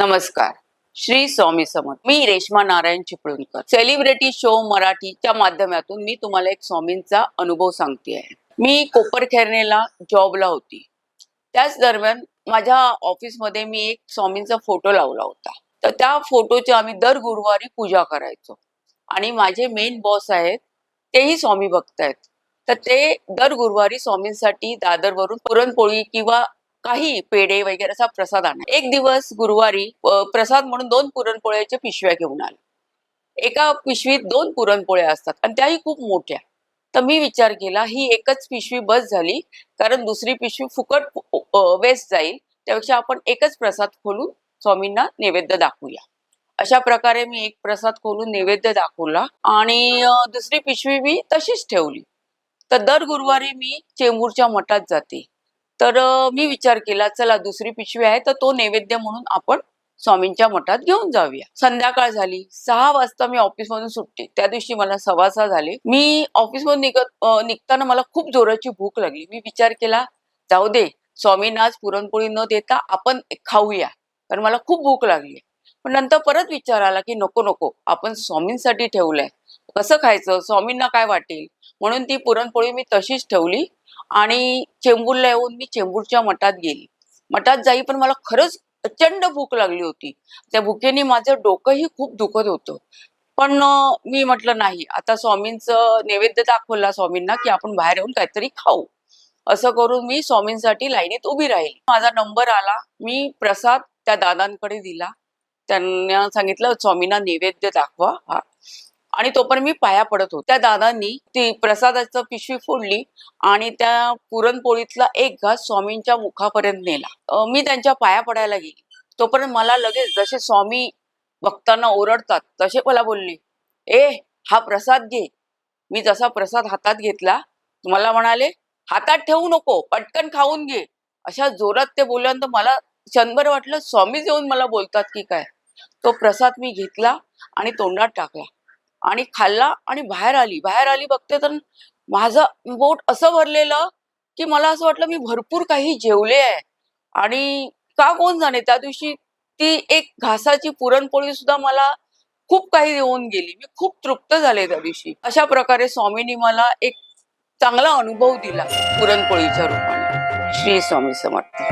नमस्कार. श्री स्वामी समर्थ. मी Reshma Narayan Chiplunkar. Celebrity show मराठीच्या माध्यमातून मी तुम्हाला एक स्वामींचा अनुभव सांगते आहे. मी कोपरखेरणेला जॉबला होती. त्याच दरम्यान माझ्या ऑफिसमध्ये मी एक स्वामींचा फोटो लावला होता. तर त्या फोटोची आम्ही दर गुरुवारी पूजा करायचो. आणि माझे मेन बॉस आहेत तेही स्वामी भक्त आहेत. तर ते दर गुरुवारी स्वामींसाठी दादरवरून पुरणपोळी किंवा काही पेढे वगैरे असा प्रसाद आणा. एक दिवस गुरुवारी प्रसाद म्हणून दोन पुरणपोळ्याच्या पिशव्या घेऊन आले. एका पिशवीत दोन पुरणपोळ्या असतात आणि त्याही खूप मोठ्या. तर मी विचार केला ही एकच पिशवी बस झाली कारण दुसरी पिशवी फुकट वेस्ट जाईल. त्यापेक्षा आपण एकच प्रसाद खोलून स्वामींना नैवेद्य दाखवूया. अशा प्रकारे मी एक प्रसाद खोलून नैवेद्य दाखवला आणि दुसरी पिशवी मी तशीच ठेवली. तर दर गुरुवारी मी चेंबूरच्या मठात जाते. तर मी विचार केला चला दुसरी पिशवी आहे तर तो नैवेद्य म्हणून आपण स्वामींच्या मठात घेऊन जाऊया. संध्याकाळ झाली. सहा वाजता मी ऑफिसमधून सुटते त्या दिवशी मला सव्वा सहा झाले. मी ऑफिसमधून निघत निघताना मला खूप जोराची भूक लागली. मी विचार केला जाऊ दे स्वामींना आज पुरणपोळी न देता आपण खाऊया. कारण मला खूप भूक लागली. पण नंतर परत विचार आला की नको नको आपण स्वामींसाठी ठेवलंय. कसं खायचं? स्वामींना काय वाटेल? म्हणून ती पुरणपोळी मी तशीच ठेवली. आणि चेंबूरला येऊन मी चेंबूरच्या मठात गेली. मठात जाई पण मला खरंच प्रचंड भूक लागली होती. त्या भुकेने माझं डोकंही खूप दुखत होतं. पण मी म्हटलं नाही आता स्वामींचं नैवेद्य दाखवला स्वामींना की आपण बाहेर येऊन काहीतरी खाऊ. असं करून मी स्वामींसाठी लाईनीत उभी राहिली. माझा नंबर आला. मी प्रसाद त्या दादांकडे दिला. त्यांना सांगितलं स्वामींना नैवेद्य दाखवा हा. आणि तोपर्यंत मी पाया पडत होतो. त्या दादांनी ती प्रसादाचं पिशवी फोडली आणि त्या पुरणपोळीतला एक घास स्वामींच्या मुखापर्यंत नेला. मी त्यांच्या पाया पडायला गेली. तोपर्यंत मला लगेच जसे स्वामी भक्तांना ओरडतात तसे मला बोलले ए हा प्रसाद घे. मी जसा प्रसाद हातात घेतला मला म्हणाले हातात ठेवू नको पटकन खाऊन घे. अशा जोरात ते बोलल्यानंतर मला क्षणभर वाटलं स्वामीच येऊन मला बोलतात की काय. तो प्रसाद मी घेतला आणि तोंडात टाकला. आणि खाल्ला आणि बाहेर आली. बाहेर आली बघते तर माझं बोट असं भरलेलं की मला असं वाटलं मी भरपूर काही जेवले आहे. आणि का कोण जाणे त्या दिवशी ती एक घासाची पुरणपोळी सुद्धा मला खूप काही देऊन गेली. मी खूप तृप्त झाले त्या दिवशी. अशा प्रकारे स्वामींनी मला एक चांगला अनुभव दिला पुरणपोळीच्या रूपाने. श्री स्वामी समर्थ.